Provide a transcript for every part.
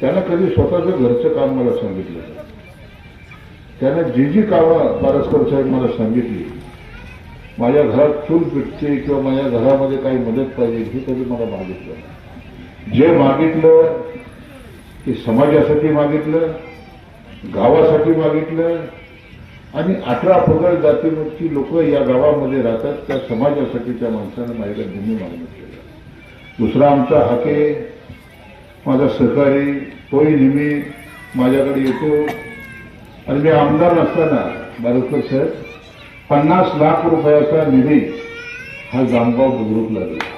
त्यानं कधी स्वतःचं घरचं काम मला सांगितलं त्यानं जी जी कामं पारस्कर साहेब मला सांगितली माझ्या घरात चूल पिटते किंवा माझ्या घरामध्ये काही मदत पाहिजे हे कधी मला मागितलं जे मागितलं ते समाजासाठी मागितलं गावासाठी मागितलं आणि अठरा पगड जातीची लोक या गावामध्ये राहतात त्या समाजासाठी त्या माणसानं माझ्याकडे भूमी मागणी केलं दुसरा आमचा हाके माझा सहकारी तोही नेहमी माझ्याकडे येतो. आणि मी आमदार नसताना बारकर साहेब पन्नास लाख रुपयाचा निधी हा जामगाव बुद्रुकला दिला.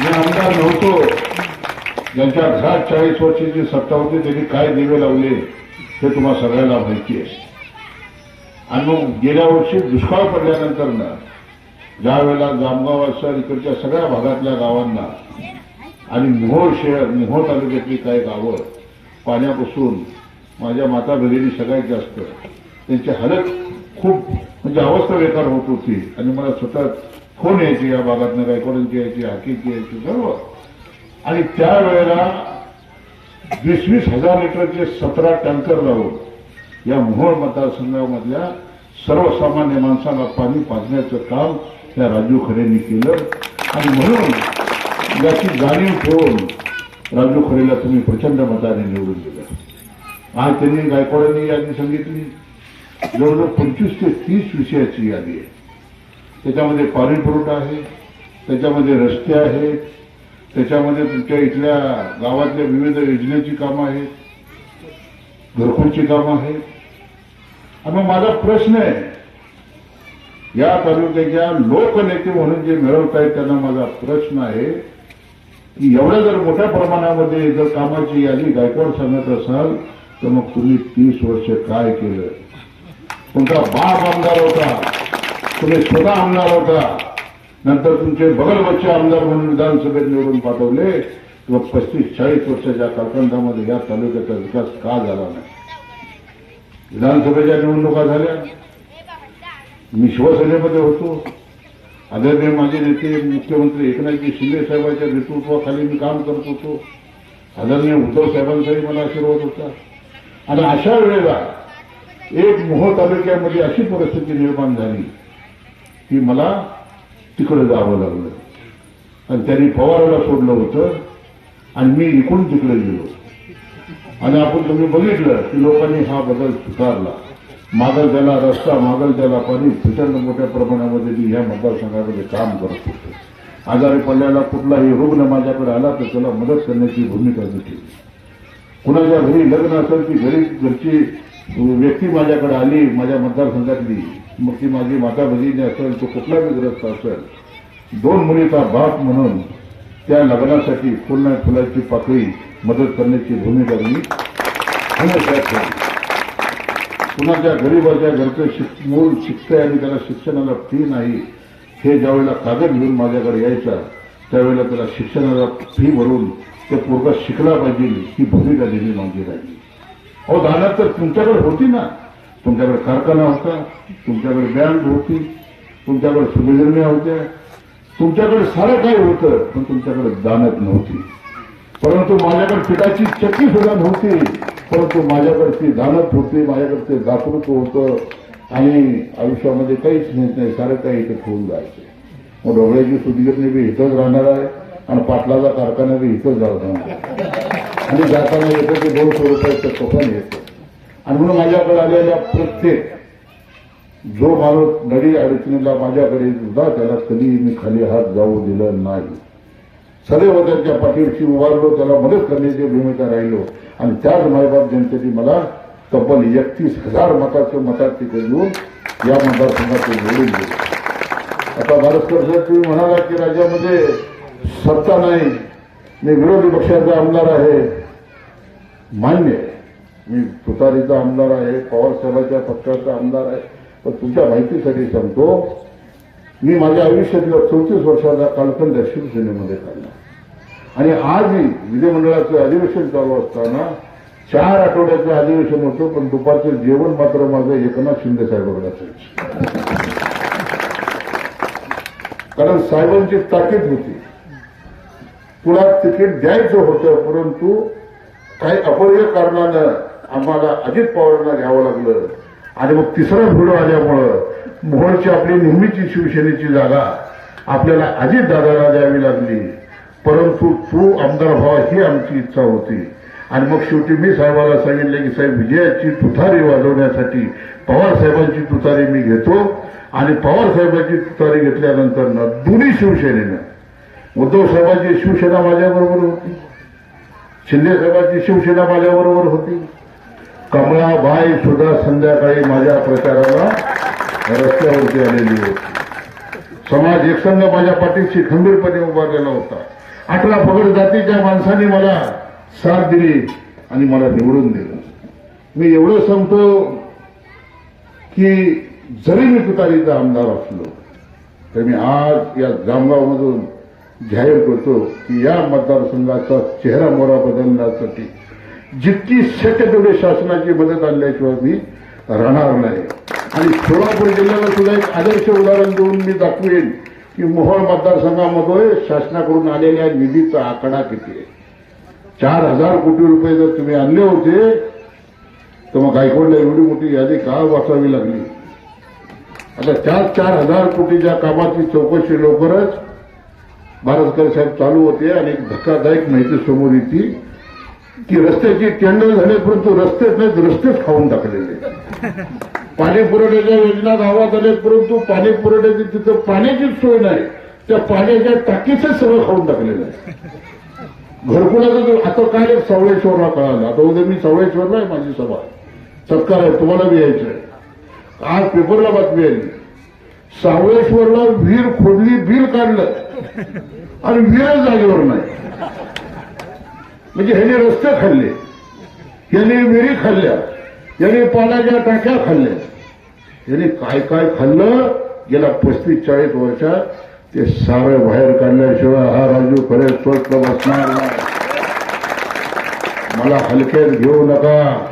मी आमदार नव्हतो. ज्यांच्या घरात चाळीस वर्षाची सत्ता होती त्यांनी काय दिवे लावले हे तुम्हाला सगळ्यांना माहिती आहे. आणि मग गेल्या वर्षी दुष्काळ पडल्यानंतर ना ज्या वेळेला जामगाव असेल इकडच्या सगळ्या भागातल्या गावांना आणि मोहोळ शहर मोहोळ तालुक्यातली काही गावं पाण्यापासून माझ्या माता भगिनी सगळ्यात जास्त त्यांची हालत खूप म्हणजे अवस्था बेकार होत होती. आणि मला स्वतः फोन यायचे या भागातनं गायकवाडांची यायची हाकीची यायची सर्व. आणि त्यावेळेला वीस वीस हजार लिटरचे सतरा टँकर लावून या मोहोळ मतदारसंघामधल्या सर्वसामान्य माणसाला पाणी पाजण्याचं काम त्या राजू खरेंनी केलं. आणि म्हणून याची जाणीव ठेवून राजू खरेला तुम्ही प्रचंड मताने निवडून दिलं. आज त्यांनी गायकवाडांनी यादी सांगितली. जवळजवळ पंचवीस ते तीस विषयाची यादी आहे. त्याच्यामध्ये पाणी पुरवठा आहे त्याच्यामध्ये रस्ते आहेत त्याच्यामध्ये तुमच्या इथल्या गावातल्या विविध योजनेची कामं आहेत घरकुलची कामं आहेत. आणि मग माझा प्रश्न आहे या तालुक्याच्या लोकनेते म्हणून जे मिळवत आहेत त्यांना माझा प्रश्न आहे की एवढ्या जर मोठ्या प्रमाणामध्ये जर कामाची यादी गायकवाड सांगत असाल तर मग तुम्ही तीस वर्ष काय केलं? तुमचा बाप आमदार होता तुम्ही स्वतः आमदार होता नंतर तुमचे बगल बच्चे आमदार म्हणून विधानसभेत निवडून पाठवले किंवा पस्तीस चाळीस वर्षाच्या कालखंडामध्ये या तालुक्याचा विकास का झाला नाही? विधानसभेच्या निवडणुका झाल्या. मी शिवसेनेमध्ये होतो. आदरणीय माझे नेते मुख्यमंत्री एकनाथजी शिंदे साहेबांच्या नेतृत्वाखाली मी काम करत होतो. आदरणीय उद्धव साहेबांचाही मला आशीर्वाद होता. आणि अशा वेळेला एक मोह तालुक्यामध्ये अशी परिस्थिती निर्माण झाली की मला तिकडे जावं लागलं. आणि त्यांनी पवाराला सोडलं होतं आणि मी इकडून तिकडे गेलो. आणि आपण तुम्ही बघितलं की लोकांनी हा बदल स्वीकारला. मागल त्याला रस्ता मागल त्याला पाणी प्रचंड मोठ्या प्रमाणामध्ये मी ह्या मतदारसंघामध्ये काम करत होतो. आजारी पडल्याला कुठलाही रुग्ण माझ्याकडे आला तर त्याला मदत करण्याची भूमिका मी केली कुणाच्या घरी लग्न असेल की घरी घरची व्यक्ती माझ्याकडे आली माझ्या मतदारसंघातली मग ती माझी माता भगिनी असेल तो कुठलाही ग्रस्त असेल दोन मुलीचा बाप म्हणून त्या लग्नासाठी फुल फुलाची पाकळी मदत करण्याची भूमिका मी हमेशा कुणाच्या गरीबाच्या घरचं शिक मूल शिकतंय आणि त्याला शिक्षणाला फी नाही हे ज्यावेळेला कागद घेऊन माझ्याकडे यायचा त्यावेळेला त्याला शिक्षणाला फी भरून ते पोरगा शिकला पाहिजे ही भूमिका दिली माझी राहिली. अहो दादा तर तुमच्याकडे होती ना. तुमच्याकडे कारखाना होता तुमच्याकडे बँक होती तुमच्याकडे सुविधा होत्या. तुमच्याकडे सारं काही होतं पण तुमच्याकडे दानत नव्हती. परंतु माझ्याकडे पिठाची चक्की सुद्धा नव्हती. परंतु माझ्याकडची ती होती माझ्याकडे ते दातृत्व होतं आणि आयुष्यामध्ये काहीच नेत नाही सारं काही इथे ठेवून जायचं. मग डोबळ्याची सुधीरने बी इथंच राहणार आहे आणि पाटलाचा कारखाना बी इथंच राहणार आहे. आणि जाताना येतं ते दोनशे रुपयाचं टोकन येतं. आणि म्हणून माझ्याकडे आलेल्या प्रत्येक जो माणूस नडी अडचणीला माझ्याकडे सुद्धा त्याला कधी मी खाली हात जाऊ दिलं नाही. सदैव त्यांच्या पाठीशी उभारलो त्याला मदत करण्याची भूमिका राहिलो. आणि त्याच मायबाप जनतेने मला तब्बल एकतीस हजार मताचं मतात तिथे घेऊन या मतदारसंघात निवडून गेले आता भारतकर साहेब तुम्ही म्हणाला की राज्यामध्ये सत्ता नाही मी विरोधी पक्षाचा आमदार आहे. मान्य मी तुतारीचा आमदार आहे पवार साहेबांच्या पक्षाचा आमदार आहे. पण तुमच्या माहितीसाठी सांगतो मी माझ्या आयुष्यातल्या चौतीस वर्षाचा कालखंड शिवसेनेमध्ये काढला. आणि आजही विधिमंडळाचं अधिवेशन चालू असताना चार आठवड्याचं अधिवेशन होतं पण दुपारचं जेवण मात्र माझं एकनाथ शिंदे साहेबांकडे असायचं कारण साहेबांची ताकीद होती. तुला तिकीट द्यायचं होतं परंतु काही अपरिय कारणानं आम्हाला अजित पवारांना घ्यावं लागलं. आणि मग तिसरा भिडो आल्यामुळं मोहोळची आपली नेहमीची शिवसेनेची जागा आपल्याला अजित दादाला द्यावी लागली. परंतु तू आमदार व्हावा ही आमची इच्छा होती. आणि मग शेवटी मी साहेबाला सांगितलं की साहेब विजयाची तुतारी वाजवण्यासाठी पवार साहेबांची तुतारी मी घेतो. आणि पवार साहेबांची तुतारी घेतल्यानंतर दोन्ही शिवसेनेनं उद्धव साहेबांची शिवसेना माझ्याबरोबर होती. शिंदे साहेबांची शिवसेना माझ्याबरोबर होती. कमळाबाई सुद्धा संध्याकाळी माझ्या प्रचाराला रस्त्यावरती आलेली होती. समाज एकसंघ माझ्या पाठीशी खंबीरपणे उभारलेला होता. अठरा पगड जातीच्या माणसाने मला साथ दिली आणि मला निवडून दिलं. मी एवढं सांगतो की जरी मी तुतारीचा आमदार असलो तर मी आज या जामगावमधून जाहीर करतो की या मतदारसंघाचा चेहरा मोहरा बदलण्यासाठी जितकी शक्य तेवढी शासनाची मदत आणल्याशिवाय मी राहणार नाही. आणि सोलापूर जिल्ह्याला सुद्धा एक आदर्श उदाहरण देऊन मी दाखवेन की मोहोळ मतदारसंघामध्ये शासनाकडून आलेल्या निधीचा आकडा किती आहे. चार हजार कोटी रुपये जर तुम्ही आणले होते तर मग गायकवाडला एवढी मोठी यादी का वाचावी लागली? आता चार चार हजार कोटीच्या कामाची चौकशी लवकरच भारतकर साहेब चालू होते आणि एक धक्कादायक माहिती समोर येते की रस्त्याची टेंडर झाले परंतु रस्तेच नाहीत रस्तेच खाऊन टाकलेले. पाणी पुरवठ्याच्या योजना गावात आले परंतु पाणी पुरवठ्याची तिथं पाण्याचीच सोय नाही. त्या पाण्याच्या टाकीच सगळं खाऊन टाकलेलं आहे. घरकुलाचं आता काय सावळेश्वरला कळालं. आता उद्या मी सावळेश्वरला आहे माझी सभा. सत्कार आहे तुम्हाला बी यायचं आहे. आज पेपरला बातमी आली. सावळेश्वरला विहीर खोदली बिल काढलं. आणि विहीरच जागेवर नाही. म्हणजे ह्याने रस्ते खाल्ले. याने विहिरी खाल्ल्या. याने पाण्याच्या टाक्या खाल्ल्या. याने काय काय खाल्लं? गेल्या पस्तीस चाळीस वर्षात ते सारं बाहेर काढल्याशिवाय हा राजू खरे स्वस्त बसणार नाही. मला हलक्यात घेऊ नका.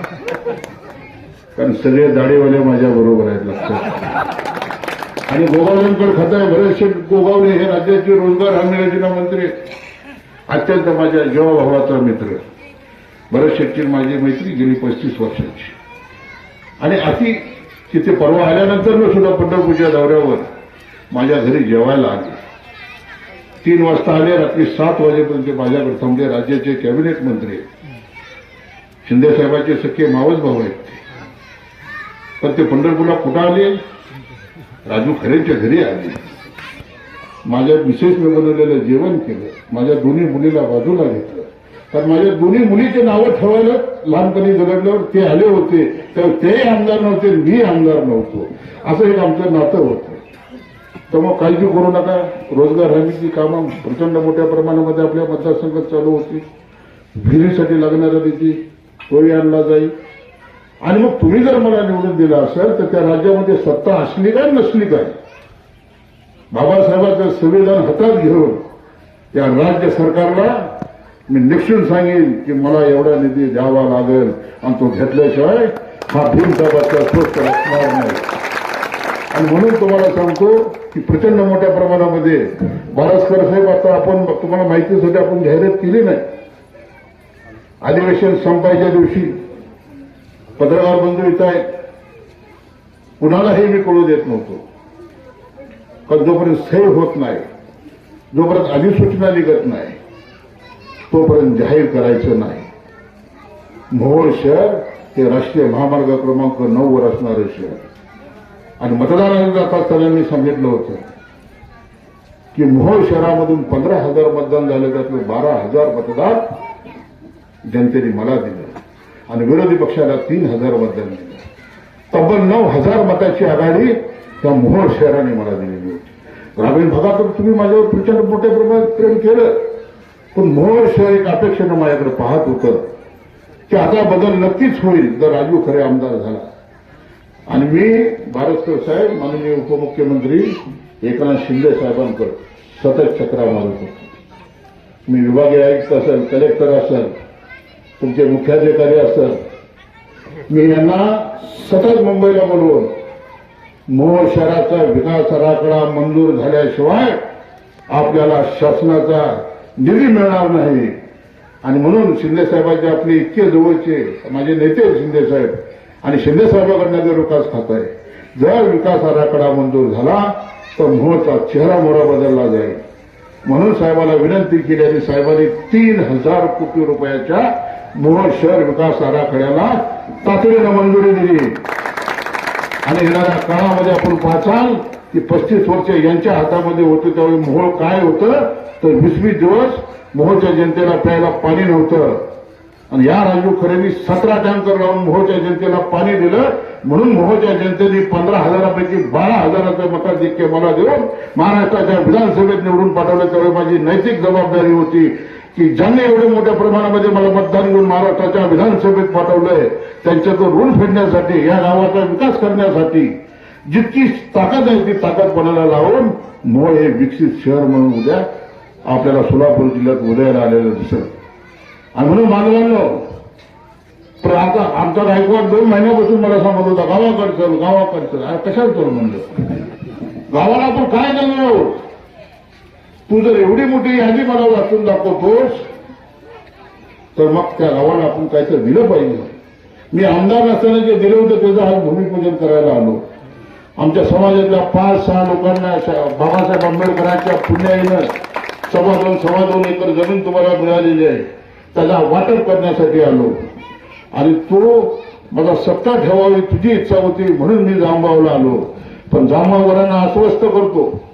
कारण सगळे दाढीवाले माझ्या बरोबर आहेत लक्षात. आणि गोगावलेंकडे खाताय बरेचसे गोगावले हे राज्याचे रोजगार हमी योजना मंत्री. अत्यंत माझ्या जेव्हा भावाचा मित्र. बरेचशेची माझी मैत्री गेली पस्तीस वर्षाची. आणि अति तिथे परवा आल्यानंतर मी सुद्धा पंढरपूरच्या दौऱ्यावर माझ्या घरी जेवायला आले. तीन वाजता आले रात्री सात वाजेपर्यंत माझ्याकडे थांबले राज्याचे कॅबिनेट मंत्री. शिंदेसाहेबांचे सख्खे मावस भाऊ आहेत ते. पण ते पंढरपूरला कुठं आले? राजू खरेंच्या घरी आले. माझ्या मिसेसने बनवलेलं जेवण केलं. माझ्या दोन्ही मुलीला बाजूला घेतलं. कारण माझ्या दोन्ही मुलीचे नावं ठेवायला लहानपणी जगडल्यावर ते आले होते तर तेही आमदार नव्हते मी आमदार नव्हतो. असं एक आमचं नातं होतं. तर मग काळजी करू नका. रोजगार हमीची कामं प्रचंड मोठ्या प्रमाणामध्ये आपल्या मतदारसंघात चालू होती. विहिरीसाठी लागणारा निधी तोही आणला जाईल. आणि मग तुम्ही जर मला निवडून दिला असेल तर त्या राज्यामध्ये सत्ता असली काय नसली काय? बाबासाहेबांचं संविधान हातात घेऊन या राज्य सरकारला मी निक्षून सांगेन की मला एवढा निधी द्यावा लागेल. आणि तो घेतल्याशिवाय हा भीमसाहेबाचा स्वस्त असणार नाही. आणि म्हणून तुम्हाला सांगतो की प्रचंड मोठ्या प्रमाणामध्ये बारासकर साहेब आता आपण तुम्हाला माहितीसाठी आपण जाहिरात केली नाही. अधिवेशन संपायच्या दिवशी पत्रकार बंधू इथं आहेत. कुणालाही मी कळू देत नव्हतो. पण जोपर्यंत सही होत नाही जोपर्यंत अधिसूचना निघत नाही तोपर्यंत जाहीर करायचं नाही. मोहोळ शहर हे राष्ट्रीय महामार्ग क्रमांक नऊ वर असणारं शहर. आणि मतदानाला जात असताना मी सांगितलं होतं की मोहोळ शहरामधून पंधरा हजार मतदान झालं त्यातले बारा हजार मतदान जनतेने मला दिलं. आणि विरोधी पक्षाला तीन हजार मतदान दिलं. तब्बल नऊ हजार मताची आघाडी त्या मोहोळ शहराने मला दिलेली होती. ग्रामीण भागात तुम्ही माझ्यावर प्रचंड मोठ्या प्रमाणात प्रेम केलं. पण मोहोळ शहर एक अपेक्षेनं माझ्याकडे पाहत होतं की आता बदल नक्कीच होईल जर राजू खरे आमदार झाला. आणि मी भारतकर साहेब माननीय उपमुख्यमंत्री एकनाथ शिंदे साहेबांकडे सतत चक्रा मारत होतो. मी विभागीय आयुक्त असेल कलेक्टर असेल तुमचे मुख्याधिकारी असतात मी यांना सतत मुंबईला बोलवून मोहोळ शहराचा विकास आराखडा मंजूर झाल्याशिवाय आपल्याला शासनाचा निधी मिळणार नाही. आणि म्हणून शिंदेसाहेबांचे आपले इतके जवळचे माझे नेते शिंदेसाहेब आणि शिंदेसाहेबांकडनं जर विकास खात आहे. जर विकास आराखडा मंजूर झाला तर मोहचा चेहरा मोहरा बदलला जाईल. म्हणून साहेबाला विनंती केली आणि साहेबांनी तीन हजार कोटी रुपयाच्या मोहोळ शहर विकास आराखड्याला तातडीनं मंजुरी दिली. आणि येणाऱ्या काळामध्ये आपण पाहचाल की पस्तीस वर्ष यांच्या हातामध्ये होते त्यावेळी मोहोळ काय होतं तर वीसवीस दिवस मोहोळच्या जनतेला प्यायला पाणी नव्हतं. आणि या राजू खरेंनी सतरा टँकर लावून मोहोळच्या जनतेला पाणी दिलं. म्हणून मोहोळच्या जनतेने पंधरा हजारापैकी बारा हजाराचं मताधिक्य मला देऊन महाराष्ट्राच्या विधानसभेत निवडून पाठवलं. त्यावेळी माझी नैतिक जबाबदारी होती की ज्यांनी एवढे मोठ्या प्रमाणामध्ये मला मतदान घेऊन महाराष्ट्राच्या विधानसभेत पाठवलंय त्यांच्याचं ऋण फेडण्यासाठी या गावाचा विकास करण्यासाठी जितकी ताकद आहे ती ताकद पणाला लावून मोळ हे विकसित शहर म्हणून उद्या आपल्याला सोलापूर जिल्ह्यात उदयाला आलेलं दिसत आणि म्हणून मानवांनो पण आता आमचा गायकवाड दोन महिन्यापासून मला सांगत होता गावाकडे चल गावाकडे चल. कशाला चल म्हणलं? गावाला आपण काय करणार आहोत? तू जर एवढी मोठी यादी मला वाचून दाखवतोस तर मग त्या गावाला आपण काहीतरी दिलं पाहिजे. मी आमदार असताना जे दिलं होतं त्याचं आज भूमिपूजन करायला आलो. आमच्या समाजातल्या पाच सहा लोकांना बाबासाहेब आंबेडकरांच्या पुण्याईनं सव्वा दोन सव्वा दोन एकर जमीन तुम्हाला मिळालेली आहे. त्याला वाटप करण्यासाठी आलो. आणि तो माझा सत्ता ठेवावी तुझी इच्छा होती म्हणून मी जांबावला आलो. पण जांबावरांना आश्वस्त करतो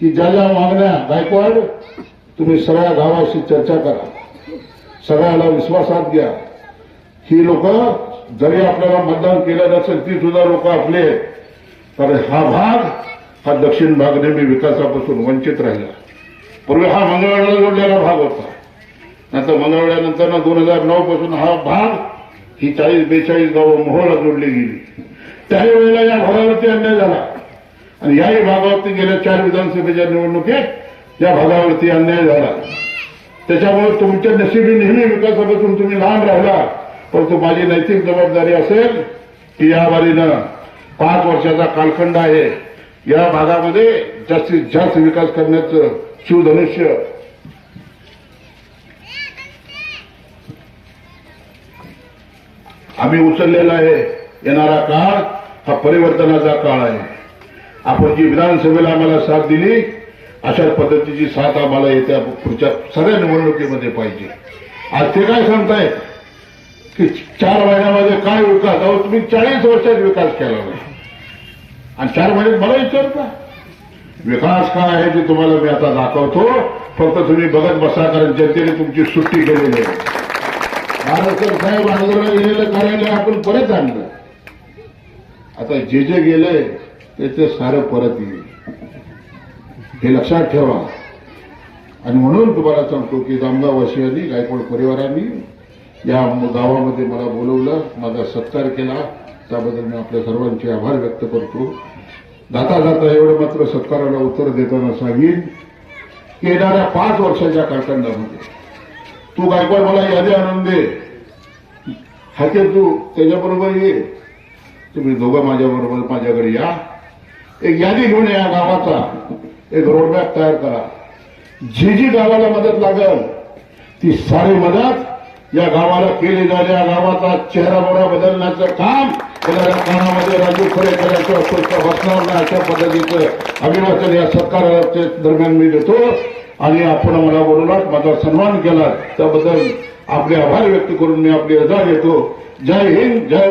की ज्या ज्या मागण्या गायकवाड तुम्ही सगळ्या गावाशी चर्चा करा. सगळ्याला विश्वासात घ्या. ही लोक जरी आपल्याला मतदान केलं नसेल ती सुद्धा लोक आपले तर कारण हा भाग हा दक्षिण भाग नेहमी विकासापासून वंचित राहिला. पूर्वी हा मंगळवाड्याला जोडलेला भाग होता. नंतर मंगळवाड्यानंतर ना दोन हजार नऊ पासून हा भाग ही चाळीस बेचाळीस गावं मोहोळला जोडली गेली. त्याही वेळेला या भागावरती अन्याय झाला. आणि याही भागावरती गेल्या चार विधानसभेच्या निवडणुकीत या भागावरती अन्याय झाला. त्याच्यामुळे तुमच्या नशिबी नेहमी विकासापासून तुम्ही लहान राहिला. परंतु माझी नैतिक जबाबदारी असेल की या बारीनं पाच वर्षाचा कालखंड आहे. या भागामध्ये जास्तीत जास्त विकास करण्याचं शिवधनुष्य. आम्ही उचललेला आहे. येणारा काळ हा परिवर्तनाचा काळ आहे. आपण जी विधानसभेला आम्हाला साथ दिली अशा पद्धतीची साथ आम्हाला येत्या पुढच्या सगळ्या निवडणुकीमध्ये पाहिजे. आज ते काय सांगतायत? की चार महिन्यामध्ये काय विकास? अहो तुम्ही चाळीस वर्षात विकास केला नाही. आणि चार महिन्यात मला विचारता विकास काय आहे ते तुम्हाला मी आता दाखवतो. फक्त तुम्ही बघत बसा कारण जनतेने तुमची सुट्टी केलेली आहे. महाराष्ट्र साहेब आंदोलन गेलेलं कार्यालय आपण परत आणलं. आता जे जे गेलंय ते ते सारं परत येईल. हे लक्षात ठेवा. आणि म्हणून तुम्हाला सांगतो की जामगाववासियांनी गायकवाड परिवारांनी या गावामध्ये मला बोलवलं माझा सत्कार केला. त्याबद्दल मी आपल्या सर्वांचे आभार व्यक्त करतो. जाता जाता एवढं मात्र सत्काराला उत्तर देताना सांगेन की येणाऱ्या पाच वर्षाच्या कालखंडामध्ये तू गायकवाड मला यादी आणून दे. हाते तू त्याच्याबरोबर ये. तुम्ही दोघं माझ्याबरोबर माझ्याकडे या. एक यादी घेऊन या गावाचा. एक रोडमॅप तयार करा. जी जी गावाला मदत लागल ती सारी मदत या गावाला केली जाईल. या गावाचा चेहरा मोहरा बदलण्याचं काम येणाऱ्या राजू खरे करायचं अशा पद्धतीचं अभिवाचन या सरकारच्या दरम्यान मी देतो. आणि आपण मला बोलवलात माझा सन्मान केला. त्याबद्दल आपले आभार व्यक्त करून मी आपली रजा घेतो जय हिंद जय